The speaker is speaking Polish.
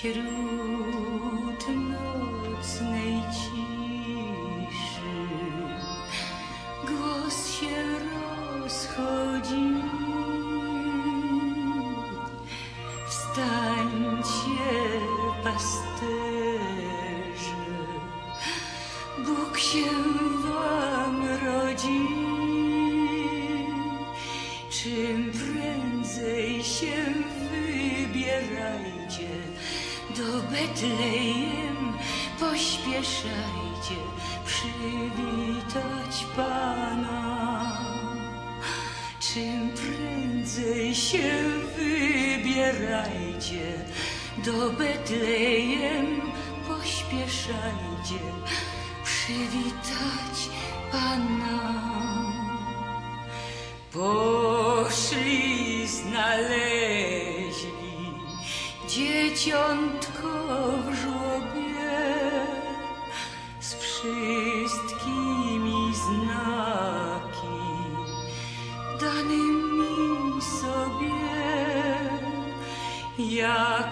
Wśród nocnej ciszy głos się rozchodzi. Wstańcie, pasterze, Bóg się wam rodzi. Czym do Betlejem, pośpieszajcie przywitać Pana. Czym prędzej się wybierajcie do Betlejem, pośpieszajcie przywitać Pana. Poszli, dzieciątko w żłobie z wszystkimi znaki danymi sobie, jak